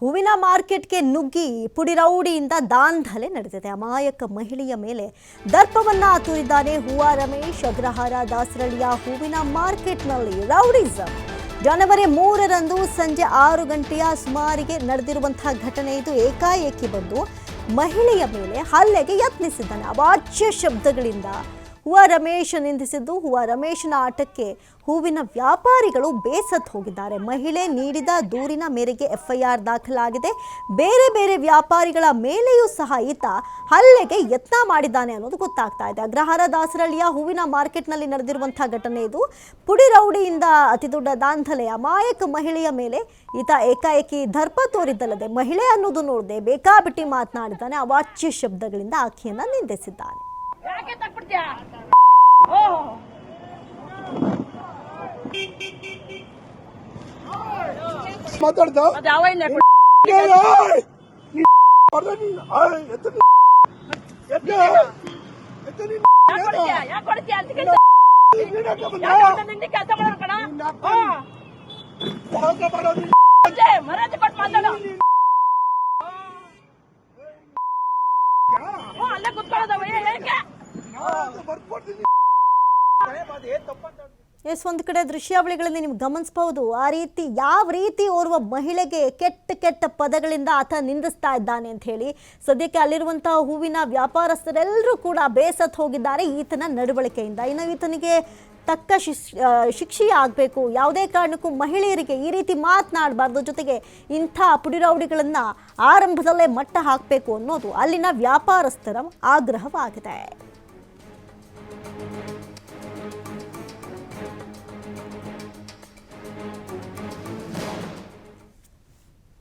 ಹೂವಿನ ಮಾರ್ಕೆಟ್ಗೆ ನುಗ್ಗಿ ಪುಡಿರೌಡಿಯಿಂದ ದಾಂಧಲೆ ನಡೆದಿದೆ. ಅಮಾಯಕ ಮಹಿಳೆಯ ಮೇಲೆ ದರ್ಪವನ್ನ ತೂರಿದ್ದಾನೆ ಹೂವ ರಮೇಶ್. ಅಗ್ರಹಾರ ದಾಸರಳಿಯ ಹೂವಿನ ಮಾರ್ಕೆಟ್ನಲ್ಲಿ ರೌಡಿಸಂ. ಜನವರಿ ಮೂರರಂದು ಸಂಜೆ ಆರು ಗಂಟೆಯ ಸುಮಾರಿಗೆ ನಡೆದಿರುವಂತಹ ಘಟನೆ ಇದು. ಏಕಾಏಕಿ ಬಂದು ಮಹಿಳೆಯ ಮೇಲೆ ಹಲ್ಲೆಗೆ ಯತ್ನಿಸಿದ್ದಾನೆ. ಅವಾಚ್ಯ ಶಬ್ದಗಳಿಂದ ಹೂವ ರಮೇಶ್ ನಿಂದಿಸಿದ್ದು, ಹೂವ ರಮೇಶನ ಆಟಕ್ಕೆ ಹೂವಿನ ವ್ಯಾಪಾರಿಗಳು ಬೇಸತ್ತು ಹೋಗಿದ್ದಾರೆ. ಮಹಿಳೆ ನೀಡಿದ ದೂರಿನ ಮೇರೆಗೆ ಎಫ್ಐಆರ್ ದಾಖಲಾಗಿದೆ. ಬೇರೆ ಬೇರೆ ವ್ಯಾಪಾರಿಗಳ ಮೇಲೆಯೂ ಸಹ ಈತ ಹಲ್ಲೆಗೆ ಯತ್ನ ಮಾಡಿದ್ದಾನೆ ಅನ್ನೋದು ಗೊತ್ತಾಗ್ತಾ ಇದೆ. ಅಗ್ರಹಾರ ದಾಸರಳ್ಳಿಯ ಹೂವಿನ ಮಾರ್ಕೆಟ್ನಲ್ಲಿ ನಡೆದಿರುವಂತಹ ಘಟನೆ ಇದು. ಪುಡಿ ರೌಡಿಯಿಂದ ಅತಿ ದೊಡ್ಡ ದಾಂಧಲೆ. ಅಮಾಯಕ ಮಹಿಳೆಯ ಮೇಲೆ ಈತ ಏಕಾಏಕಿ ದರ್ಪ ತೋರಿದ್ದಲ್ಲದೆ ಮಹಿಳೆ ಅನ್ನೋದು ನೋಡದೆ ಬೇಕಾಬಿಟ್ಟಿ ಮಾತನಾಡಿದ್ದಾನೆ. ಅವಾಚ್ಯ ಶಬ್ದಗಳಿಂದ ಆಕೆಯನ್ನು ನಿಂದಿಸಿದ್ದಾನೆ. ਕੇ ਤੱਪੜ ਜਾ ਓਹੋ मदर दा। जावे ने ये ओए नी पड़े नी आए इतनी इतनी इतनी या कोड़िया या कोड़िया अंत के नीना का बंदा या कोड़िया निंदी कैसा बड़ा रखना हाँ बहुत का बड़ा नी जे मरा जे कट माता ना क्या हाँ अल्लाह कुत्ता दवा ये क्या ಎಸ್, ಒಂದು ಕಡೆ ದೃಶ್ಯಾವಳಿಗಳಲ್ಲಿ ನೀವು ಗಮನಿಸಬಹುದು ಆ ರೀತಿ, ಯಾವ ರೀತಿ ಓರ್ವ ಮಹಿಳೆಗೆ ಕೆಟ್ಟ ಕೆಟ್ಟ ಪದಗಳಿಂದ ಆತ ನಿಂದಿಸ್ತಾ ಇದ್ದಾನೆ ಅಂತ ಹೇಳಿ ಸದ್ಯಕ್ಕೆ ಅಲ್ಲಿರುವಂತಹ ಹೂವಿನ ವ್ಯಾಪಾರಸ್ಥರೆಲ್ಲರೂ ಕೂಡ ಬೇಸತ್ ಹೋಗಿದ್ದಾರೆ ಈತನ ನಡವಳಿಕೆಯಿಂದ. ಇನ್ನು ಈತನಿಗೆ ತಕ್ಕ ಶಿಕ್ಷೆ ಆಗಬೇಕು. ಯಾವುದೇ ಕಾರಣಕ್ಕೂ ಮಹಿಳೆಯರಿಗೆ ಈ ರೀತಿ ಮಾತನಾಡಬಾರ್ದು. ಜೊತೆಗೆ ಇಂಥ ಪುಡಿರೌಡಿಗಳನ್ನು ಆರಂಭದಲ್ಲೇ ಮಟ್ಟ ಹಾಕಬೇಕು ಅನ್ನೋದು ಅಲ್ಲಿನ ವ್ಯಾಪಾರಸ್ಥರ ಆಗ್ರಹವಾಗಿದೆ.